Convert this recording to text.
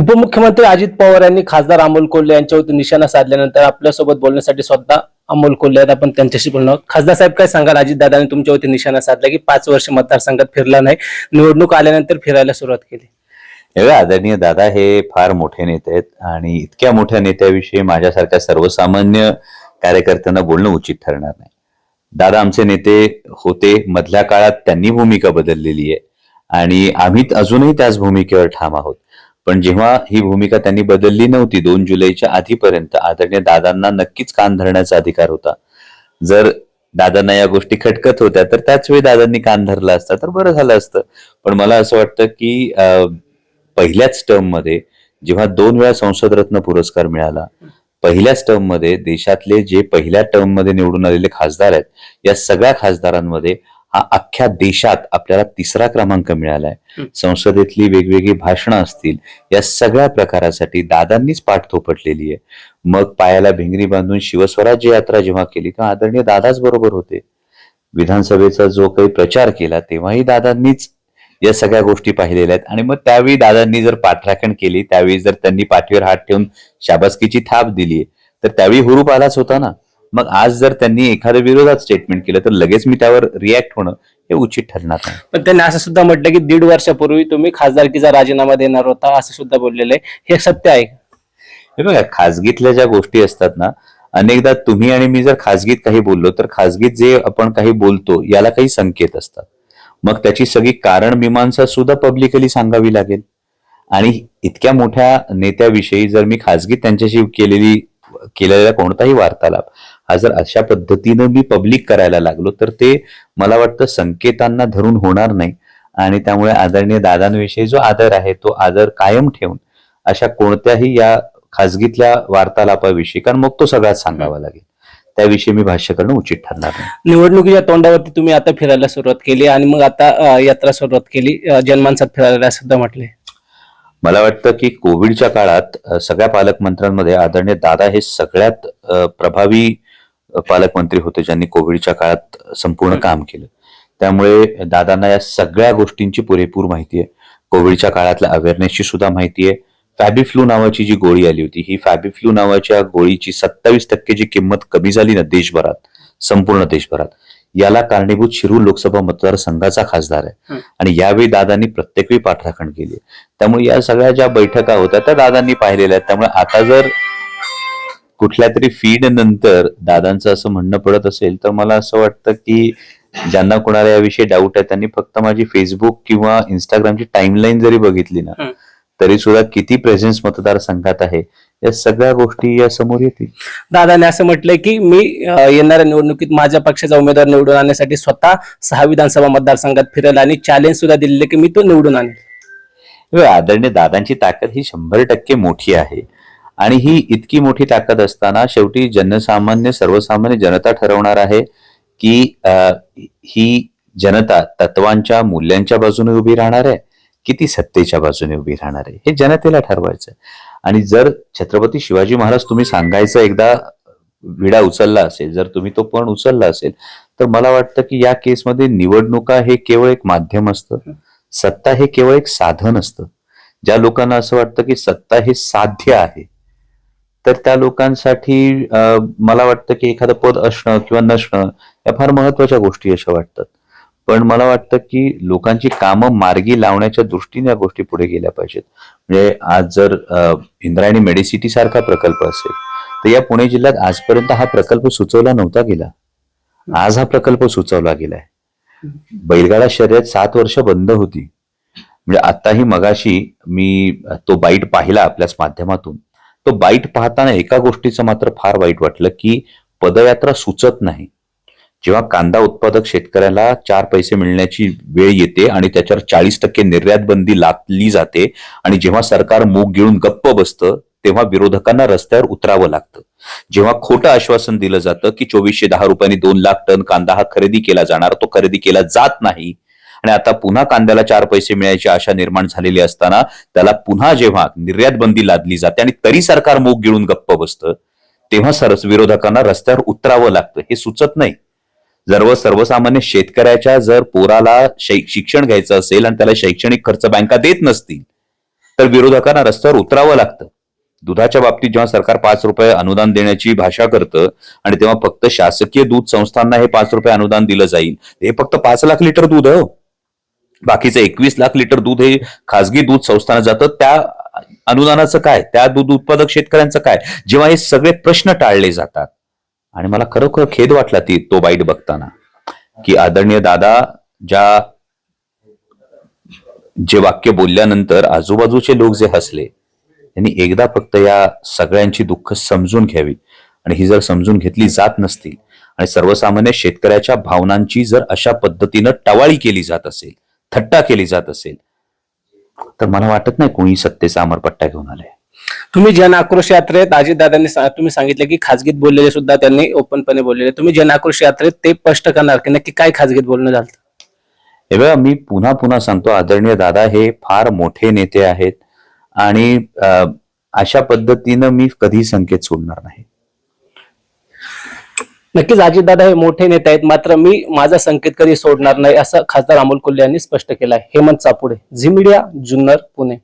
उपमुख्यमंत्री अजित पवार यांनी खासदार अमोल कोल्हे यांच्यावरती निशाणा साधल्यानंतर आपल्यासोबत बोलण्यासाठी स्वतः अमोल कोल्हे आहेत. आपण त्यांच्याशी बोलणार आहोत. खासदार साहेब काय सांगाल? अजित दादाने तुमच्यावरती निशाणा साधला की पाच वर्ष मतदारसंघात फिरला नाही. निवडणूक आल्यानंतर फिरायला सुरुवात केली. आदरणीय दादा हे फार मोठे नेते आहेत आणि इतक्या मोठ्या नेत्याविषयी माझ्यासारख्या सर्वसामान्य कार्यकर्त्यांना बोलणं उचित ठरणार नाही. दादा आमचे नेते होते मधल्या काळात त्यांनी भूमिका बदललेली आहे. आणि आम्ही अजूनही त्याच भूमिकेवर ठाम आहोत. पण जेव्हा ही भूमिका त्यांनी बदलली नव्हती दोन जुलैच्या आधीपर्यंत आदरणीय दादांना नक्कीच कान धरण्याचा अधिकार होता. जर दादांना या गोष्टी खटकत होत्या तर त्याच वेळी दादांनी कान धरला असता तर बरं झालं असतं. पण मला असं वाटतं की पहिल्याच टर्ममध्ये जेव्हा दोन वेळा संसद रत्न पुरस्कार मिळाला पहिल्याच टर्ममध्ये देशातले जे पहिल्या टर्ममध्ये निवडून आलेले खासदार आहेत या सगळ्या खासदारांमध्ये हा अख्ख्या देशात आपल्याला तिसरा क्रमांक मिळालाय. संसदेतली वेगवेगळी भाषणं असतील या सगळ्या प्रकारासाठी दादांनीच पाठ थोपटलेली आहे. मग पायाला भिंगरी बांधून शिवस्वराज्य यात्रा जेव्हा केली तेव्हा आदरणीय दादाच बरोबर होते. विधानसभेचा जो काही प्रचार केला तेव्हाही दादांनीच या सगळ्या गोष्टी पाहिलेल्या आहेत. आणि मग त्यावेळी दादांनी जर पाठराखण केली त्यावेळी जर त्यांनी पाठीवर हात ठेवून शाबासकीची थाप दिली तर त्यावेळी हुरूप आलाच होता ना. मग आज जर त्यांनी एखाद्या विरोधात स्टेटमेंट केलं तर लगेच मी त्यावर रिॲक्ट होणं हे उचित ठरणार नाही. पण त्यांनी असं सुद्धा म्हटलं की दीड वर्षापूर्वी तुम्ही खासदारकीचा राजीनामा देणार होता असं सुद्धा बोललेलं आहे. हे सत्य आहे? हे बघा खाजगीतल्या ज्या गोष्टी असतात ना अनेकदा तुम्ही आणि मी जर खाजगीत काही बोललो तर खाजगीत जे आपण काही बोलतो याला काही संकेत असतात. मग त्याची सगळी कारण मीमांसा सुद्धा पब्लिकली सांगावी लागेल. आणि इतक्या मोठ्या नेत्याविषयी जर मी खाजगीत त्यांच्याशी केलेली केलेला कोणताही वार्तालाप जर अशा पद्धतीनं मी पब्लिक करायला लागलो तर ते मला वाटतं संकेतांना धरून होणार नाही. आणि त्यामुळे आदरणीय दादांविषयी जो आदर आहे तो आदर कायम ठेवून अशा कोणत्याही या खाजगीतल्या वार्तालापाविषयी कारण मग तो सगळ्यात सांगावा लागेल. त्याविषयी मी भाष्य करणं उचित ठरणार निवडणुकीच्या तोंडावरती तुम्ही आता फिरायला सुरुवात केली आणि मग आता यात्रा सुरुवात केली. अं, जनमानसात फिरायला सुद्धा म्हटले. मला वाटतं की कोविडच्या काळात सगळ्या पालकमंत्र्यांमध्ये आदरणीय दादा हे सगळ्यात प्रभावी पालकमंत्री होते ज्यांनी कोविडच्या काळात संपूर्ण काम केलं. त्यामुळे दादांना या सगळ्या गोष्टींची पुरेपूर माहिती आहे. कोविडच्या काळातल्या अवेअरनेसची सुद्धा माहिती आहे. फॅबिफ्लू नावाची जी गोळी आली होती ही फॅबिफ्लू नावाच्या गोळीची सत्तावीस टक्के जी किंमत कमी झाली ना देशभरात संपूर्ण देशभरात याला कारणीभूत शिरूर लोकसभा मतदारसंघाचा खासदार आहे. आणि यावेळी दादांनी प्रत्येक वेळी पाठराखण केली. त्यामुळे या सगळ्या ज्या बैठका होत्या त्या दादांनी पाहिलेल्या आहेत. त्यामुळे आता जर कुठल्या तरी फीड नंतर दादांचं असं म्हणणं पडत असेल तर मला असं वाटतं की ज्यांना कोणाला याविषयी डाऊट आहे त्यांनी फक्त माझी फेसबुक किंवा इंस्टाग्रामची टाइमलाईन जरी बघितली ना. तरी सुद्धा किती प्रेझेन्स मतदारसंघात आहे या सगळ्या गोष्टी या समोर येतील. दादाने असं म्हटलंय की मी येणाऱ्या निवडणुकीत माझ्या पक्षाचा उमेदवार निवडून आणण्यासाठी स्वतः सहा विधानसभा मतदारसंघात फिरेल आणि चॅलेंज सुद्धा दिलेले की मी तो निवडून आणेल. आदरणीय दादांची ताकद ही शंभर टक्के मोठी आहे. आणि ही इतकी मोठी ताकद असताना शेवटी जनसामान्य सर्वसामान्य जनता ठरवणार आहे की ही जनता तत्वांच्या मूल्यांच्या बाजूने उभी राहणार आहे की ती सत्तेच्या बाजूने उभी राहणार आहे? हे जनतेला ठरवायचं आणि जर छत्रपती शिवाजी महाराज तुम्ही सांगायचं एकदा विडा उचलला असेल जर तुम्ही तो पण उचलला असेल तर मला वाटतं की या केसमध्ये निवडणुका हे केवळ एक माध्यम असतं. सत्ता हे केवळ एक साधन असतं. ज्या लोकांना असं वाटतं की सत्ता हे साध्य आहे तर त्या लोकांसाठी मला वाटतं की एखादं पद असणं किंवा नसणं या फार महत्त्वाच्या गोष्टी अशा वाटतात. पण मला वाटतं की लोकांची कामं मार्गी लावण्याच्या दृष्टीने या गोष्टी पुढे गेल्या पाहिजेत. म्हणजे आज जर इंद्रायणी मेडिसिटी सारखा प्रकल्प असेल तर या पुणे जिल्ह्यात आजपर्यंत हा प्रकल्प सुचवला नव्हता गेला. आज हा प्रकल्प सुचवला गेलाय. बैलगाडा शर्यत सात वर्ष बंद होती. म्हणजे आताही मगाशी मी तो बाईट पाहिला आपल्याच माध्यमातून. तो बाईट पाहताना एका गोष्टीचं मात्र फार वाईट वाटलं की पदयात्रा सुचत नाही. जेव्हा कांदा उत्पादक शेतकऱ्याला चार पैसे मिळण्याची वेळ येते आणि त्याच्यावर चाळीस टक्के निर्यात बंदी लादली जाते आणि जेव्हा सरकार मूग गिळून गप्प बसतं तेव्हा विरोधकांना रस्त्यावर उतरावं लागतं. जेव्हा खोटं आश्वासन दिलं जातं की चोवीसशे दहा रुपयांनी दोन लाख टन कांदा हा खरेदी केला जाणार तो खरेदी केला जात नाही आणि आता पुन्हा कांद्याला चार पैसे मिळायची आशा निर्माण झालेली असताना त्याला पुन्हा जेव्हा निर्यात बंदी लादली जाते आणि तरी सरकार मूग गिळून गप्प बसतं तेव्हा सरस विरोधकांना रस्त्यावर उतरावं लागतं हे सुचत नाही जर सर्वसामान्य शेतकऱ्याच्या जर पोराला शै- शिक्षण घ्यायचं असेल आणि त्याला शैक्षणिक खर्च बँका देत नसतील तर विरोधकांना रस्त्यावर उतरावं लागतं दुधाच्या बाबतीत जेव्हा सरकार पाच रुपये अनुदान देण्याची भाषा करतं आणि तेव्हा फक्त शासकीय दूध संस्थांना हे पाच रुपये अनुदान दिलं जाईल हे फक्त पाच लाख लिटर दूध हो. बाकीचं एकवीस लाख लिटर दूध हे खासगी दूध संस्थांना जातं. त्या अनुदानाचं काय? त्या दूध उत्पादक शेतकऱ्यांचं काय? जेव्हा हे सगळे प्रश्न टाळले जातात. आणि मला खरोखर खेद वाटला ती तो बाईट बघताना की आदरणीय दादा ज्या जे वाक्य बोलल्यानंतर आजूबाजूचे लोक जे हसले त्यांनी एकदा फक्त या सगळ्यांची दुःख समजून घ्यावी. आणि ही जर समजून घेतली जात नसतील आणि सर्वसामान्य शेतकऱ्याच्या भावनांची जर अशा पद्धतीनं टवाळी केली जात असेल थट्टा केली जात असेल तर मला वाटत नाही कोणी सत्तेचा अमरपट्टा घेऊन आलाय. तुम्ही जन आक्रोश यात्रेत अजितदादांनी तुम्ही सांगितलं की खासगीत बोललेले सुद्धा त्यांनी ओपनपणे बोललेले. तुम्ही जन आक्रोश यात्रेत ते स्पष्ट करणार की नक्की काय खासगीत बोलणं झालं? हे बघा मी पुन्हा पुन्हा सांगतो आदरणीय दादा हे फार मोठे नेते आहेत आणि अशा पद्धतीनं मी कधी संकेत सोडणार नाही. नक्कीच अजितदादा हे मोठे नेते आहेत. मात्र मी माझा संकेत कधी सोडणार नाही असं खासदार अमोल कोल्हे यांनी स्पष्ट केलं आहे. Hemant Chapude Zee media Junnar Pune.